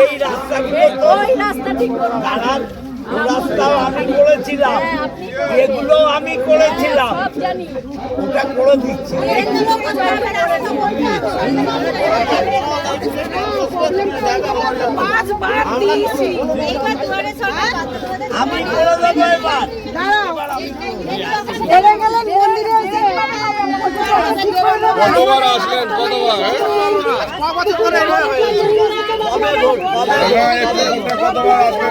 এই রাস্তাগুলো ওই রাস্তা ঠিক দাঁড়ান রাস্তাও আমি করেছিলাম। হ্যাঁ, এগুলো আমি করেছিলাম। ওটা করে দিচ্ছি। আমি করে দেবো এবার। কতবার আসলেন কতবার হ্যাঁ, কতবার আসলেন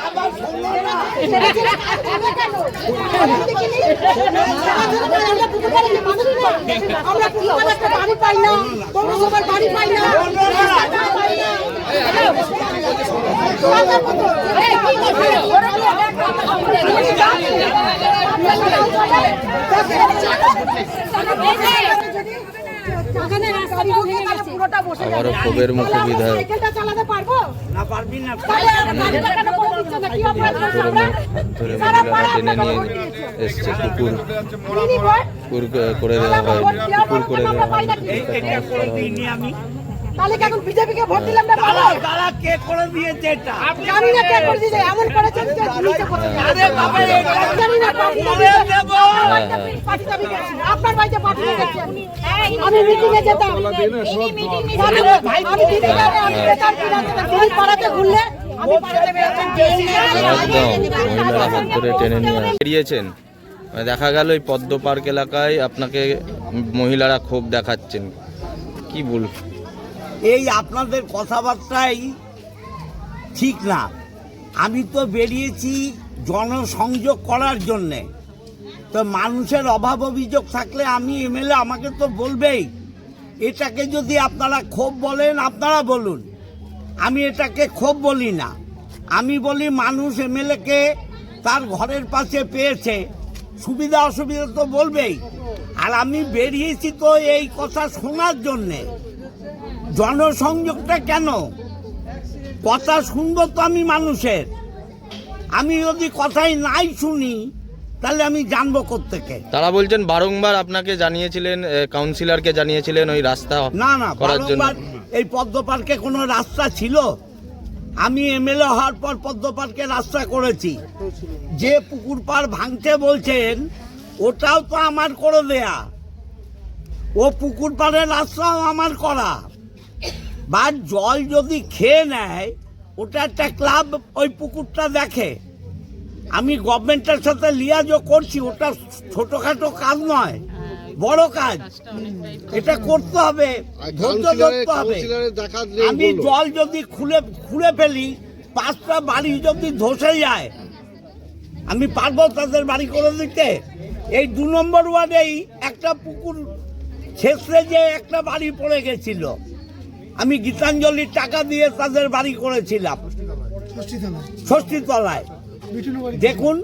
আমরা পুরো একটা বাড়ি পাই না পৌরসভার বাড়ি পাই না পাই না। ওখানে রাস্তা ভেঙে গেছে পুরোটা বসে যাবে। আবারও ক্ষোভের মুখে বিধায়ক চালাতে পারব না পারবি না ধরে মহিলারা টেনে নিয়ে এসছে। কুকুর। কুকুর করে দেওয়া হয় কুকুর করে দেওয়া হয়। এই এটা করে দিইনি আমি। তাহলে কি এখন বিজেপিকে ভোট দিলাম না তারা পাবো? কে করে দিয়েছে এটা? জানি না কে করে দিয়েছে, এমন করেছেন যে নিচে পড়ে আরে বাবা এটা জানি না, পার্টি করে দেবো। পার্টিতে আমি আপনার বাড়িতে পাঠিয়ে গেছি। আমি। আমি মিটিং এ যেতাম। আমি দিদি আমি। পাড়াতে ঘুরলে? আমি পাড়াতে বেরোতাম। একদম। মহিলারা হাত ধরে টেনে নিয়ে বেরিয়েছেন। মানে দেখা গেল এই পদ্ম পার্ক এলাকায় আপনাকে মহিলারা ক্ষোভ দেখাচ্ছেন। কি বল এই আপনাদের কথাবার্তাই ঠিক না। আমি তো বেরিয়েছি জনসংযোগ করার জন্যে। তো মানুষের অভাব অভিযোগ থাকলে আমি এমএলএ আমাকে তো বলবেই। এটাকে যদি আপনারা ক্ষোভ বলেন আপনারা বলুন। আমি এটাকে ক্ষোভ বলি না। আমি বলি মানুষ এমএলএকে তার ঘরের পাশে পেয়েছে। সুবিধা অসুবিধা তো বলবেই। আর আমি বেরিয়েছি তো এই কথা শোনার জন্যে। জনসংযোগটা কেন? কথা শুনব তো আমি মানুষের। আমি যদি কথাই নাই শুনি তাহলে আমি জানব কোত্থেকে। তারা বলছেন বারংবার আপনাকে জানিয়েছিলেন কাউন্সিলরকে জানিয়েছিলেন ওই রাস্তা না না করার জন্য। এই পদ্ম পার্কে কোনো রাস্তা ছিল? আমি এমএলএ হওয়ার পর পদ্ম পার্কে রাস্তা করেছি। যে পুকুর পাড় ভাঙতে বলছেন, ওটাও তো আমার করে দেয়া। ও পুকুর পাড়ের রাস্তাও আমার করা। বা জল যদি খেয়ে নেয়, ওটা একটা ক্লাব ওই পুকুরটা দেখে। আমি গভর্নমেন্টের সাথে লিয়াজও করছি, ওটা ছোটখাটো কাজ নয়। বড় কাজ। এটা করতে হবে ধৈর্য ধরতে হবে। আমি জল যদি খুলে খুলে ফেলি পাঁচটা বাড়ি যদি ধসে যায় আমি পারব তাদের বাড়ি করে দিতে? এই দু নম্বর ওয়ার্ডেই একটা পুকুর ছেঁচড়ে যে একটা বাড়ি পড়ে গেছিল। আমি গীতাঞ্জলির টাকা দিয়ে তাদের বাড়ি করেছিলাম। ষষ্ঠীতলায় দেখুন।